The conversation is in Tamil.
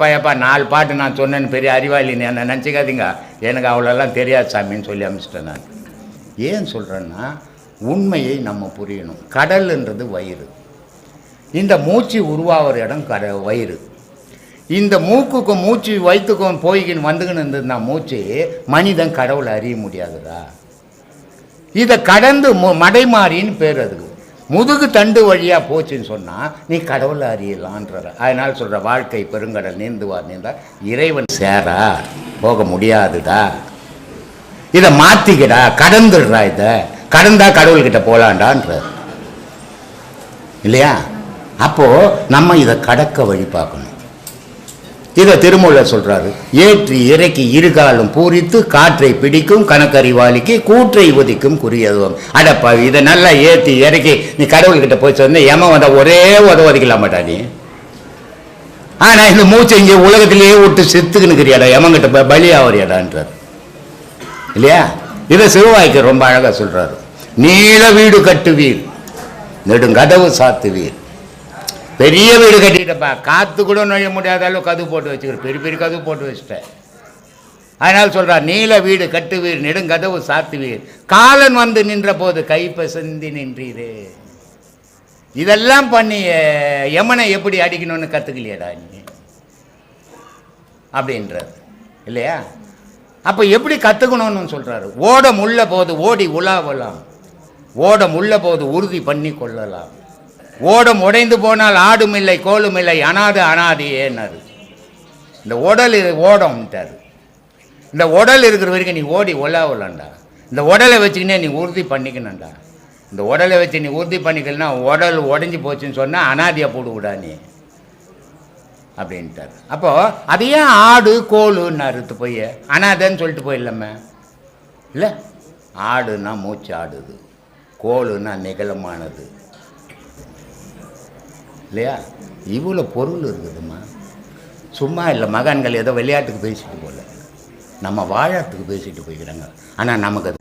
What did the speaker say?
அப்பா எப்பா நாலு பாட்டு நான் சொன்னேன்னு பெரிய அறிவாளி என்ன நினச்சிக்காதீங்க. எனக்கு அவ்வளோலாம் தெரியாது சாமின்னு சொல்லி அனுப்பிச்சிட்டேன் நான். ஏன் சொல்கிறேன்னா உண்மையை நம்ம புரியணும். கடல்ன்றது வயிறு. இந்த மூச்சு உருவாகிற இடம் கட வயிறு. இந்த மூக்குக்கும் மூச்சு வயிற்றுக்கும் போய்கின்னு வந்துக்கின்னு இருந்ததுன்னா மூச்சு மனிதன் கடவுளை அறிய முடியாதுடா. இதை கடந்து மு மடைமாறின்னு பேர் அதுக்கு. முதுகு தண்டு வழியாக போச்சுன்னு சொன்னால் நீ கடவுளை அறியலான்ற அதனால் சொல்கிற வாழ்க்கை பெருங்கடல் நீந்துவார் நீந்தா இறைவன் சேரா போக முடியாதுடா. இதை மாற்றிக்கடா கடந்துடுறா இதை. கடந்தா கடவுள்கிட்ட போகலான்டான்ற இல்லையா? அப்போது நம்ம இதை கடக்க வழி பார்க்கணும். இதை திருமூலர் சொல்றாரு. ஏற்றி இறக்கி இருகாலும் பூரித்து காற்றை பிடிக்கும் கணக்கறிவாளிக்கு கூற்றை உதிக்கும் குறியதுவம். அடப்பா இதை நல்லா ஏற்றி இறக்கி நீ கடவுள்கிட்ட போய் சொன்ன ஏமா வந்த ஒரே உத ஒதுக்கலாம் மாட்டா நீ. ஆனால் இந்த மூச்சை இங்கே உலகத்திலேயே விட்டு செத்துக்குன்னு இருக்கிறியாடா எமங்கிட்ட பலி பலியாவறியாடான்றார். இல்லையா? இதை சிறுவாய்க்கு ரொம்ப அழகாக சொல்கிறாரு நீள வீடு கட்டுவீர் நெடுங்கதவு சாத்துவீர். பெரிய வீடு கட்டிட்டப்பா. காற்று கூட நுழைய முடியாத அளவு கதவு போட்டு வச்சுக்கிற. பெரிய பெரிய கதவு போட்டு வச்சுட்டேன். அதனால் சொல்கிறார் நீல வீடு கட்டுவீர் நெடுங்கதவு சாத்துவீர். காலன் வந்து நின்ற போது கைப்பசந்தி நின்றீரே. இதெல்லாம் பண்ணி யமனை எப்படி அடிக்கணும்னு கற்றுக்கலையடா நீ? அப்படின்றார். இல்லையா? அப்போ எப்படி கற்றுக்கணும்னு சொல்கிறாரு ஓடம் உள்ள போது ஓடி உலாவலாம். ஓடம் உள்ள போது உறுதி பண்ணி கொள்ளலாம். ஓடம் உடைந்து போனால் ஆடும் இல்லை கோலும் இல்லை அனாது அனாதியேன்னாரு இந்த உடல் இது ஓடம்ட்டார் இந்த உடல் இருக்கிற வரைக்கும் நீ ஓடி உலாவலாம்டா இந்த உடலை வச்சுக்கினே நீ உறுதி பண்ணிக்கணும்டா. இந்த உடலை வச்சு நீ உறுதி பண்ணிக்கலன்னா உடல் உடஞ்சி போச்சுன்னு சொன்னால் அனாதியாக போடுவிடா நீ. அப்படின்ட்டார். அப்போது அது ஏன் ஆடு கோலுன்னு அறுத்து போய் அனாதைன்னு சொல்லிட்டு போயிடலாமே? இல்லை. ஆடுனா மூச்சு ஆடுது. கோலுன்னா நிகழமானது. இல்லையா? இவ்வளோ பொருள் இருக்குதும்மா. சும்மா இல்லை மகான்கள் ஏதோ விளையாட்டுக்கு பேசிட்டு போகல. நம்ம வாழறதுக்கு பேசிட்டு போய்க்கிறாங்க. ஆனால் நமக்கு அது